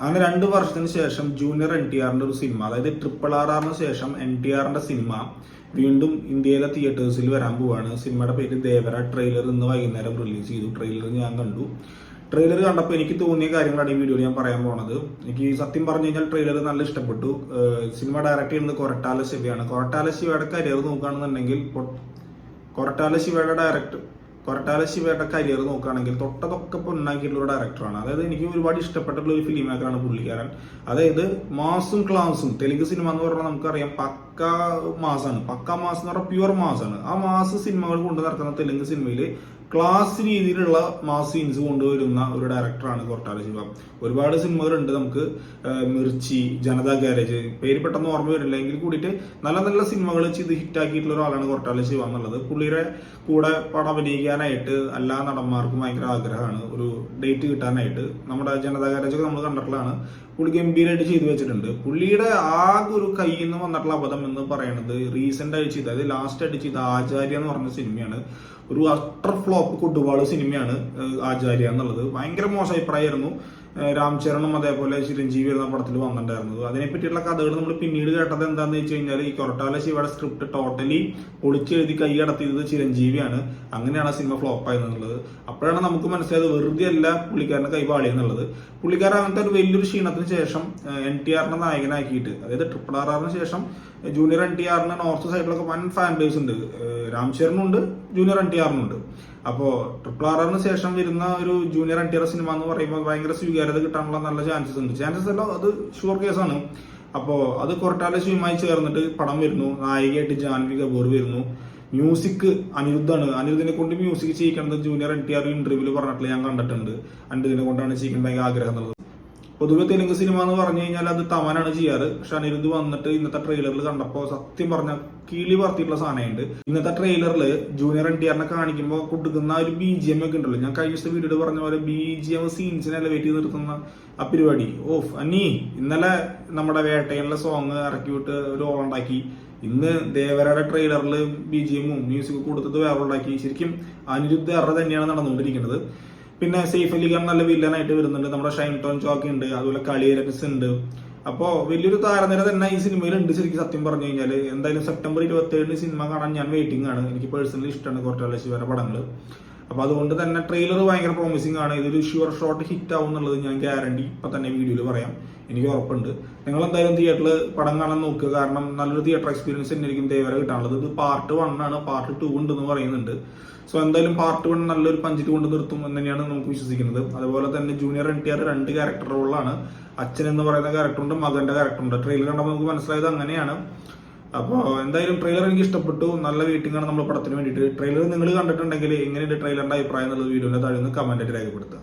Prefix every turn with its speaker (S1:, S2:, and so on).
S1: അങ്ങനെ രണ്ട് വർഷത്തിന് ശേഷം ജൂനിയർ എൻ ടി ആറിന്റെ ഒരു സിനിമ അതായത് ട്രിപ്പിൾ ആർ ആറിന് ശേഷം എൻ ടി ആറിന്റെ സിനിമ വീണ്ടും ഇന്ത്യയിലെ തിയേറ്റേഴ്സിൽ വരാൻ പോവാണ്. സിനിമയുടെ പേര് ദേവര. ട്രെയിലർ ഇന്ന് വൈകുന്നേരം റിലീസ് ചെയ്തു. ട്രെയിലർ ഞാൻ കണ്ടു. ട്രെയിലർ കണ്ടപ്പോൾ എനിക്ക് തോന്നിയ കാര്യങ്ങളാണ് ഈ വീഡിയോയിൽ ഞാൻ പറയാൻ പോണത്. എനിക്ക് സത്യം പറഞ്ഞു കഴിഞ്ഞാൽ ട്രെയിലർ നല്ല ഇഷ്ടപ്പെട്ടു. സിനിമ ഡയറക്റ്റ് ചെയ്യുന്നത് കൊരട്ടാല ശിവയാണ്. കൊരട്ടാല ശിവയുടെ കരിയർ നോക്കുകയാണെന്നുണ്ടെങ്കിൽ കൊരട്ടാല ശിവയുടെ ഡയറക്ടർ കൊരട്ടാല ശിവയുടെ കരിയർ നോക്കുകയാണെങ്കിൽ തൊട്ടതൊക്കെ പൊണ്ണാക്കിയിട്ടുള്ള ഒരു ഡയറക്ടറാണ് അതായത് എനിക്ക് ഒരുപാട് ഇഷ്ടപ്പെട്ടിട്ടുള്ള ഒരു ഫിലിം മേക്കറാണ് പുള്ളിക്കാരൻ. അതായത് മാസും ക്ലാസും തെലുങ്ക് സിനിമ എന്ന് പറഞ്ഞാൽ നമുക്കറിയാം മാസാണ്. പക്ക മാസ് എന്ന് പറഞ്ഞാൽ പ്യുവർ മാസാണ്. ആ മാസ് സിനിമകൾ കൊണ്ട് നടക്കുന്ന തെലുങ്ക് സിനിമയിൽ ക്ലാസ് രീതിയിലുള്ള മാസ് സീൻസ് കൊണ്ടുവരുന്ന ഒരു ഡയറക്ടറാണ് കൊട്ടാര ശിവ. ഒരുപാട് സിനിമകളുണ്ട് നമുക്ക് മിർച്ചി ജനതാ ഗാരേജ്. പേര് പെട്ടെന്ന് ഓർമ്മ വരില്ല എങ്കിൽ കൂടിയിട്ട് നല്ല നല്ല സിനിമകൾ ചെയ്ത് ഹിറ്റാക്കിയിട്ടുള്ള ഒരാളാണ് കൊട്ടാല ശിവ എന്നുള്ളത്. പുള്ളിയുടെ കൂടെ പടം അഭിനയിക്കാനായിട്ട് എല്ലാ നടന്മാർക്കും ഭയങ്കര ആഗ്രഹമാണ്. ഒരു ഡേറ്റ് കിട്ടാനായിട്ട്. നമ്മുടെ ജനതാ ഗാരേജൊക്കെ നമ്മൾ കണ്ടിട്ടുള്ളതാണ്. പുള്ളി ഗംഭീരമായിട്ട് ചെയ്തു വെച്ചിട്ടുണ്ട്. പുള്ളിയുടെ ആ ഒരു കയ്യിൽ നിന്ന് വന്നിട്ടുള്ള അബദ്ധം എന്ന് പറയുന്നത് റീസെന്റ് ആയി ചെയ്ത അതായത് ലാസ്റ്റ് ആയിട്ട് ചെയ്ത ആചാര്യ എന്ന് പറഞ്ഞ സിനിമയാണ്. ഒരു അട്ടർ ഫ്ലോപ്പ് കുട്ടുപാട് സിനിമയാണ് ആചാര്യ എന്നുള്ളത്. ഭയങ്കര മോശം അഭിപ്രായമായിരുന്നു. രാം ചരണും അതേപോലെ ചിരഞ്ജീവി എന്ന പടത്തിൽ വന്നിട്ടുണ്ടായിരുന്നത്. അതിനെ പറ്റിയുള്ള കഥകൾ നമ്മൾ പിന്നീട് കേട്ടത് എന്താണെന്ന് വെച്ച് കഴിഞ്ഞാൽ ഈ കൊറട്ടാല ശിവയുടെ സ്ക്രിപ്റ്റ് ടോട്ടലി പൊളിച്ചെഴുതി കൈ കടത്തിയത് ചിരഞ്ജീവിയാണ്. അങ്ങനെയാണ് ആ സിനിമ ഫ്ലോപ്പ് ആയെന്നുള്ളത് അപ്പോഴാണ് നമുക്ക് മനസ്സിലായത് വെറുതെ അല്ല പുള്ളിക്കാരന്റെ കൈ പാളിയെന്നുള്ളത് പുള്ളിക്കാരൻ അങ്ങനത്തെ ഒരു വലിയൊരു ക്ഷീണത്തിന് ശേഷം എൻ ടി ആറിനെ നായകനാക്കിയിട്ട് അതായത് ട്രിപ്പിൾ ആർ ആറിന് ശേഷം ജൂനിയർ എൻ ടി ആറിന് നോർത്ത് സൈഡിലൊക്കെ വൻ ഫാൻ ബേസ് ഉണ്ട് ഏഹ് രാം ജൂനിയർ എൻ ടി ആറിനുണ്ട് അപ്പോ ട്രിപ്പിൾ ആർ ആറിന് ശേഷം വരുന്ന ഒരു junior N T R cinema എന്ന് പറയുമ്പോൾ ഭയങ്കര സ്വീകാര്യത കിട്ടാനുള്ള നല്ല ചാൻസസ് ഉണ്ട്. ചാൻസസ് അല്ല അത് ഷുവർ കേസാണ് അപ്പോ അത് കൊറട്ടാല ശിവമായി ചേർന്നിട്ട് പടം വരുന്നു. നായികയായിട്ട് ജാൻവി കപൂർ വരുന്നു. മ്യൂസിക് അനിരുദ്ധാണ്. അനിരുദ്ധിനെ കൊണ്ട് മ്യൂസിക് ചെയ്യിക്കുന്നത് ജൂനിയർ എൻ ടി ആർ ഇന്റർവ്യൂവിൽ പറഞ്ഞിട്ടുള്ള ഞാൻ കണ്ടിട്ടുണ്ട്. അനിരുദ്ധിനെ കൊണ്ടാണ് ചെയ്യിക്കാൻ ഭയങ്കര ആഗ്രഹം എന്നുള്ളത്. പൊതുവെ തെലുങ്ക് സിനിമ എന്ന് പറഞ്ഞു കഴിഞ്ഞാൽ അത് തമനാണ് ചെയ്യാറ്. പക്ഷെ അനിരുദ്ധ് വന്നിട്ട് ഇന്നത്തെ ട്രെയിലറിൽ കണ്ടപ്പോൾ സത്യം പറഞ്ഞ കീളി പറത്തിയിട്ടുള്ള സാധനമുണ്ട് ഇന്നത്തെ ട്രെയിലറിൽ ജൂനിയർ എൻ ടി ആറിനെ കാണിക്കുമ്പോൾ കൊടുക്കുന്ന ഒരു ബി ജി എം ഒക്കെ ഉണ്ടല്ലോ. ഞാൻ കഴിഞ്ഞ വീഡിയോയിൽ പറഞ്ഞ പോലെ ബി ജി എം സീൻസിനെ എലവേറ്റ് ചെയ്ത് നിർത്തുന്ന ആ പരിപാടി. ഓഫ് അനി ഇന്നലെ നമ്മുടെ വേട്ടയിലെ സോങ് ഇറക്കി വിട്ട് ഒരു ഓളുണ്ടാക്കി ഇന്ന് ദേവരയുടെ ട്രെയിലറിൽ ബി ജി എമ്മും മ്യൂസിക് കൊടുത്തത് വേറെ ഉണ്ടാക്കി. ശരിക്കും അനിരുദ്ധ് അറ തന്നെയാണ് നടന്നുകൊണ്ടിരിക്കുന്നത്. പിന്നെ സെയ്ഫ് അലി ഖാൻ നല്ല വില്ലനായിട്ട് വരുന്നുണ്ട്. നമ്മുടെ ഷൈൻ ടോൺ ചോക്ക് ഉണ്ട്. അതുപോലെ കളിയരക്സ് ഉണ്ട്. അപ്പോ വലിയൊരു താരനിര തന്നെ ഈ സിനിമയിൽ ഉണ്ട് ശരിക്കും സത്യം പറഞ്ഞു കഴിഞ്ഞാൽ എന്തായാലും സെപ്റ്റംബർ ഇരുപത്തി ഏഴിന് സിനിമ കാണാൻ ഞാൻ വെയിറ്റിംഗ് ആണ്. എനിക്ക് പേഴ്സണലി ഇഷ്ടമാണ് കുറച്ചുള്ള ശിവരുടെ പടങ്ങൾ അപ്പൊ അതുകൊണ്ട് തന്നെ ട്രെയിലർ ഭയങ്കര പ്രോമിസിംഗ് ആണ്. ഇതൊരു ഷുവർ ഷോട്ട് ഹിറ്റ് ആവും എന്നുള്ളത് ഞാൻ ഗ്യാരണ്ടി ഇപ്പൊ തന്നെ വീഡിയോയിൽ പറയാം. എനിക്ക് ഉറപ്പുണ്ട്. നിങ്ങൾ എന്തായാലും തിയേറ്ററിൽ പടം കാണാൻ നോക്കുക. കാരണം നല്ലൊരു തിയേറ്റർ എക്സ്പീരിയൻസ് തന്നെയായിരിക്കും ദേവരെ കിട്ടാനുള്ളത്. ഇത് പാർട്ട് വൺ ആണ്. പാർട്ട് ടു ഉണ്ടെന്ന് പറയുന്നുണ്ട്. സോ എന്തായാലും പാർട്ട് വൺ നല്ലൊരു പഞ്ചിറ്റ് കൊണ്ട് നിർത്തും എന്ന് തന്നെയാണ് നമുക്ക് വിശ്വസിക്കുന്നത്. അതുപോലെ തന്നെ ജൂനിയർ എൻ ടി ആർ രണ്ട് ക്യാരക്ടർ റോളാണ് അച്ഛൻ എന്ന് പറയുന്ന ക്യാരക്ടറുണ്ട് മകന്റെ ക്യാരക്ടറുണ്ട് ട്രെയിലർ കണ്ടപ്പോൾ നമുക്ക് മനസ്സിലായത് അങ്ങനെയാണ്. അപ്പോൾ എന്തായാലും ട്രെയിലർ എനിക്ക് ഇഷ്ടപ്പെട്ടു. നല്ല വെയിറ്റിംഗ് ആണ് നമ്മൾ പടത്തിന് വേണ്ടിയിട്ട്. ട്രെയിലർ നിങ്ങൾ കണ്ടിട്ടുണ്ടെങ്കിൽ എങ്ങനെയുണ്ട് ട്രെയിലറിന്റെ അഭിപ്രായം എന്നുള്ളത് വീഡിയോയുടെ താഴെ നിന്ന് രേഖപ്പെടുത്തുക.